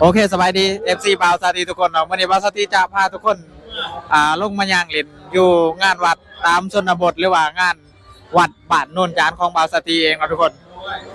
โอเคสบายดี FC บาวสาตีทุกคนเนาะวันนี้บาวสาตีจะพาทุกคนอ่าลงมาย่างเล่นอยู่งานวัดตามชนบทหรือว่างานวัดบ้านโนนจานของบาวสาตีเองเนาะทุกคน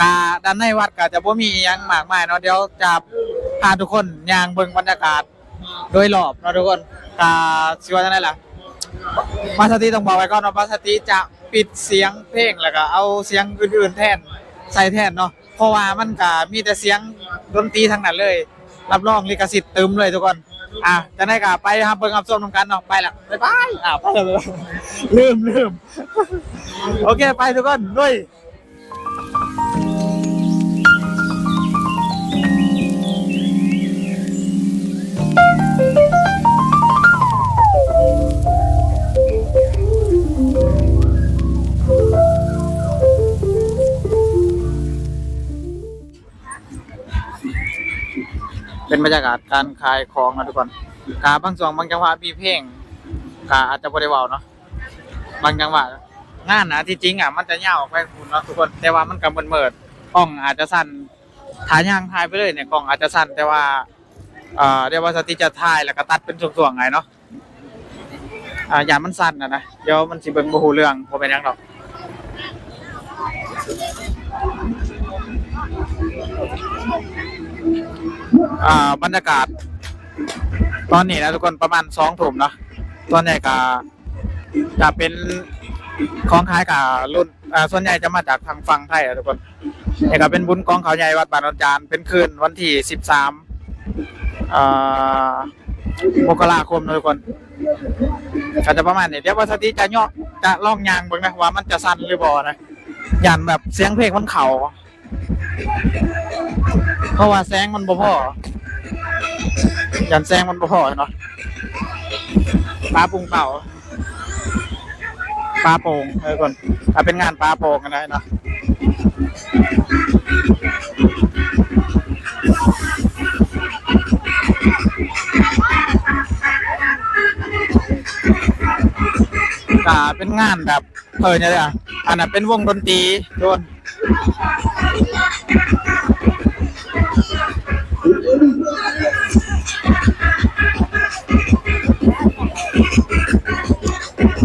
กาด้านในวัดก็จะบ่มีอิหยังมากมายเนาะเดี๋ยวจะพาทุกคนย่างเบิ่งบรรยากาศโดยรอบเนาะทุกคนกาสิว่าจังไดล่ะบาสติต้องบอกไว้ก่อนว่าะบาสติจะปิดเสียงเพลงแล้วก็เอาเสียงอื่นๆแทนใส่แทนเนาะเพราะว่ามันก็มีแต่เสียงดนตรีทั้งนั้นเลย รับรองลิขสิทธิ์ตึมเลยทุกคนอะจะได้ก็ไปครับเบิ่งอับส้มทำกันเนาะไปละบ๊ายบายอะไปเลยลืมลืมโอเคไปทุกคนด้วย เป็นบรรยากาศการขายของนะทุกคนกาบางช่วงบางจังหวะมีเพลงกาอาจจะบริวาเนาะบางจังหวะงานนะที่จริงอะมันจะยาวออกไปคุณเนาะทุกคนแต่ว่ามันกำเมิดเมิดกล้องอาจจะสั้นถ่ายย่างถ่ายไปเลยเนี่ยกล้องอาจจะสั้นแต่ว่าเอ่อเรียกว่าสติจะถ่ายแล้วก็ตัดเป็นช่วงๆไงเนาะอ่าอย่ามันสั้นนะนะเดี๋ยวมันสิเบิ่งบ่ฮู้เรื่องบ่เป็นหยังดอก อ่าบรรยากาศ ตอนนี้นะทุกคนประมาณสองทุ่มเนาะส่วนใหญ่ก็จะเป็นของขายกับรุ่นอ่าส่วนใหญ่จะมาจากทางฝั่งไทยอะทุกคนนี่ก็เป็นบุญกองเขาใหญ่วัดบานนจานเป็นคืนวันที่สิบสามอ่ามกราคมนะทุกคนก็จะประมาณนี้เดี๋ยววัสติจะย่อจะล่องยางเบิ่งนะว่ามันจะสั้นหรือบ่นะยันแบบเสียงเพลงมันเข่า เพราะว่าแสงมันบ่พอยันแซงมันบ่พอเนาะปลาปุงเป่าปลาโป่งเออก่อนถ้าเป็นงานปลาโป่งกันได้เนาะก็เป็นงานแบบเออเนี่ยอะอันนั้นเป็นวงดนตรีโดน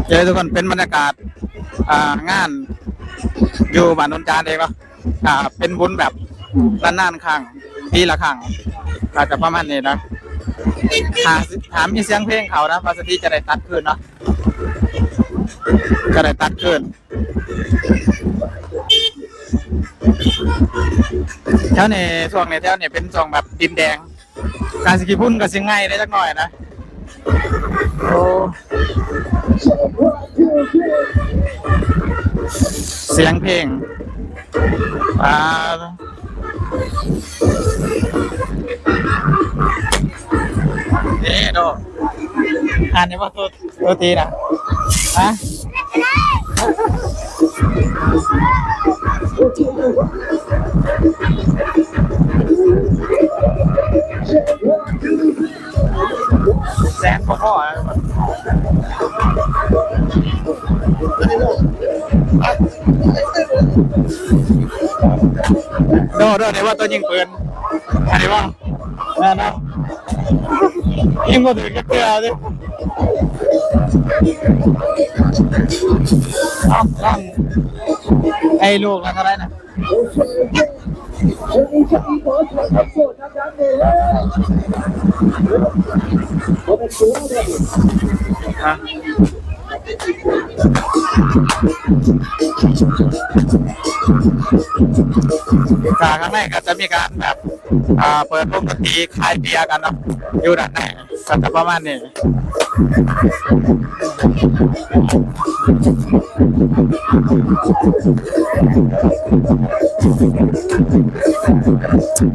เจอทุกคนเป็นบรรยากาศงานอยู่บ้านนนจานเองเนาะอ่าเป็นบุญแบบนานๆครั้งปีละครั้งอาจจะประมาณนี้นะถามถามมีเสียงเพลงเขานะภาษาที่จะได้ตัดคืนเนาะจะได้ตัดคืน แถวนี้ช่วงนี้แถวนี้เป็นช่วงแบบดินแดง การสกีพุ่นก็สิง่ายได้จักหน่อยนะโอ้เสียงเพลงอ่าเอ๊ะโดอ่านนี่ว่าตัวตัวตีนะฮะ แสนพ่อพ่อนะโดโดเดี๋ยวว่าตัวยิงปืนอันว่านั่นนะยิงมาถึงก็เกลือดิ เอาลองไอ้ลูกแล้วเท่าไหรนะฮะการข้างในก็จะมีการแบบเปิดวงดนตรีขายเบียร์กันนะอยู่ด้านในก็จะประมาณนี้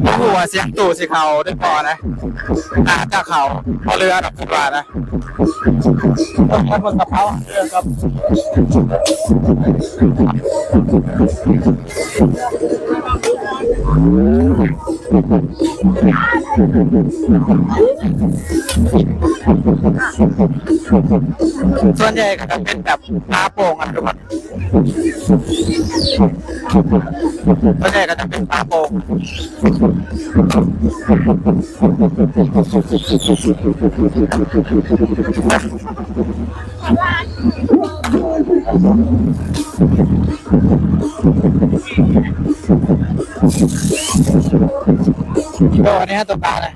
ไม่รู้ว่าเสียงตู่สิเขาได้พอนะอาจจะเขาพอเรือดอกคิดว่านะต้องไปบนกระเพราเรือครับส่วนใหญ่ก็จะเป็นแบบปลาโป่งอะทุกคนส่วนใหญ่ก็จะเป็นปลาโป่ง ก็วันนี้ฮะตัวปลาเลย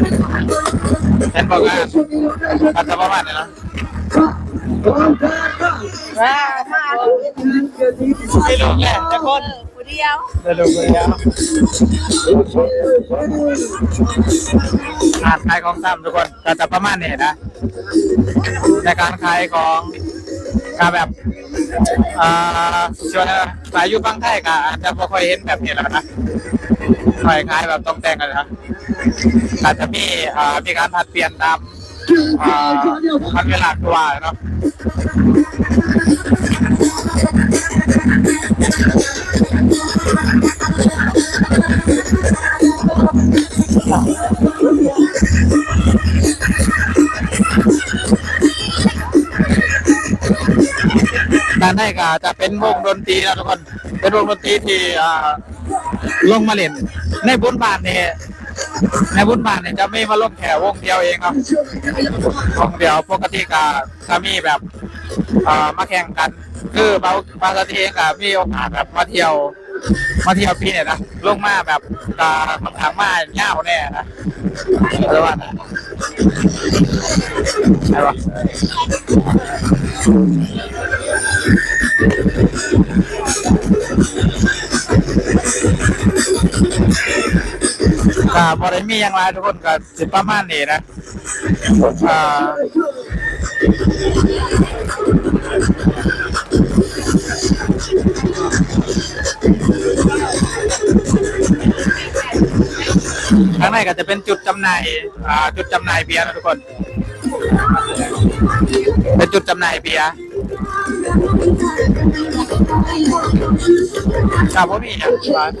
เนบอกว่าอาจจะประมาณนี้นะว้ามาไม่รู้แหละทุกคนผู้เดียวเดี๋ยวดูกันแล้วอ่านขายของซ้ำทุกคนก็จะประมาณนี้นะ ในการขายของก็แบบอ่าชวนสายยู่บางไทยก็อาจจะไม่ค่อยเห็นแบบนี้แล้วนะ คอยขายแบบต้องแต่งกันนะอาจจะมีอ่ามีการผัดเปลี่ยนตามอ่ามันเวลาตัวเนาะด้านในก็จะเป็นวงดนตรีนะทุกคน เป็นวงดนตรีที่อ่าลงมาเล่น ในบุญบานเนี่ยในบุญบานเนี่ยจะไม่มาลงแค่วงเดียวเองครับวงเดียวปกติก็จะมีแบบอ่ามาแข่งกัน คือบางบางทีก็มีโอกาสแบบมาเที่ยวมาเที่ยวปีเนี่ยนะลงมาแบบกาบางทางมาเง่าวแน่นะอะไรวะนะอะไรวะ ก็บริมีอย่างไรทุกคนก็สิประมาณนี้นะอ่าข้างในก็จะเป็นจุดจำหน่ายอ่าจุดจำหน่ายเบียร์นะทุกคน เป็นจุดจำหน่ายเบียร์ จับผมมีอย่างร้าน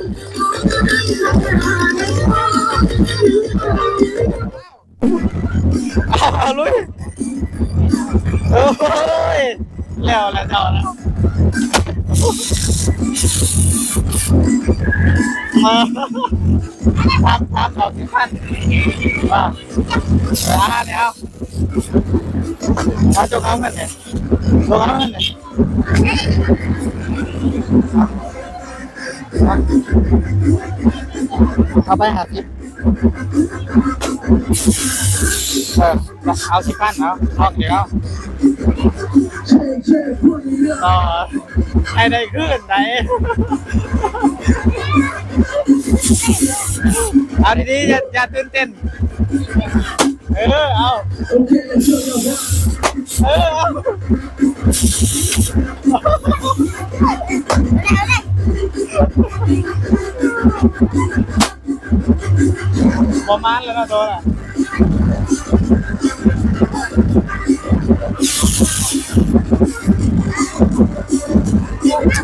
เอาเอาลุยโอ้ยแล้วแล้วเจ้าแล้ว มาทำทำเอาสิพันมาอาเดี๋ยวเอาจงเอาเงินเนี่ยจงเอาเงินเนี่ยเอาไปหาสิบ เออเอาสิพันเอาเอาเดี๋ยวต่อให้ได้ขึ้นไหนเอาดีๆอย่าอย่าตื่นเต้น เออ เอา เออ เอา ประมาณแล้วนะตัวน่ะ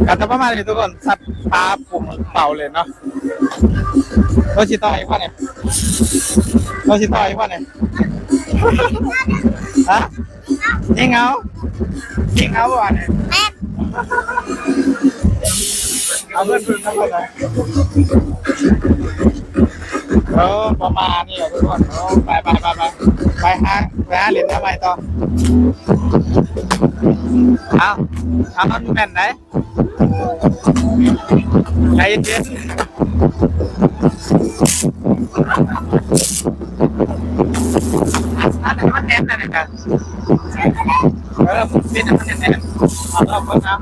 กันจะประมาณนี้ทุกคนสัตว์ปลาปุ่มเป่าเลยเนาะโรชิต่อยป่ะเนี่ยโรชิต่อยป่ะเนี่ยฮะยิงเอายิงเอาป่ะเนี่ย เอาเพื่อนพึ่งทั้งหมดเลยเออประมาณนี้แหละทุกคนโอ้ไปไปไปไปไปหาไปหาเหรียญอะไรต่อเอาเอามันแม่นไหนใจเย็นอันนี้มันแน่นนะเนี่ยเออผมเป็นมันแน่นเอาลองก่อนนะ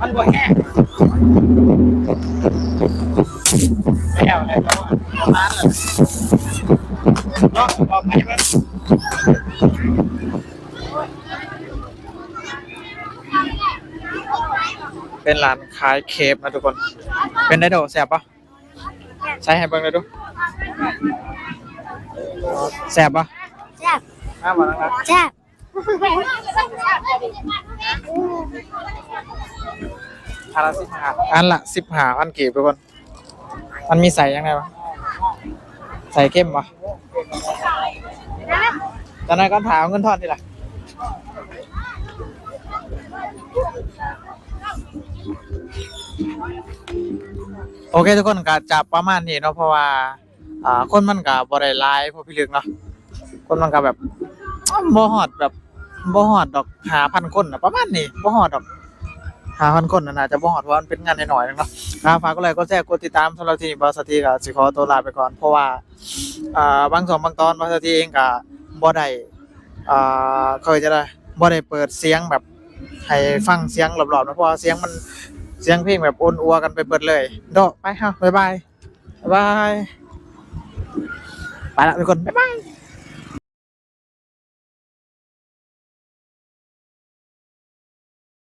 มันบ่แห้งไม่เอาเลยราะว่าประมาเลยลองลองไปมันเป็นร้านขายเคฟนะทุกคน เป็นได้โดแซ่บปะใช้ให้เบิ่งเลยดูแซ่บปะแซ่บห้าบาทนะครับแซ่บ อันละสิบห้าอันละสิบห้าพันกีบทุกคน มันมีใส่ยังไงวะใส่เข้มปะตอนนั้นก็ถามเงินทอนทีละโอเคทุกคนก็จับประมาณนี้เนาะเพราะว่าอ่าคนมันก็บ่ได้หลายพราะพี่ลึกเนาะคนมันก็แบบบ่ฮอดแบบบ่ฮอดดอกหาพันคนน่ะประมาณนี้บ่ฮอดดอก หาพันคนน่ะน่าจะบ่ฮอดเพราะมันเป็นงานน้อยๆนึงเนาะอ่าฝากกดไลค์กดแชร์กดติดตามสำหรับที่นี่บอสตีก็สิขอตัวลาไปก่อน เพราะว่าอ่าบางช่วงบางตอนบอสตีเองก็บ่ได้อ่าเขาจะได้บ่ได้เปิดเสียงแบบให้ฟังเสียงรอบๆนะเพราะว่าเสียงมันเสียงเพลงแบบโอนอัวกันไปเบิดเลยโดไปฮาบ๊ายบายบ๊ายบายไปละทุกคนบ๊ายบาย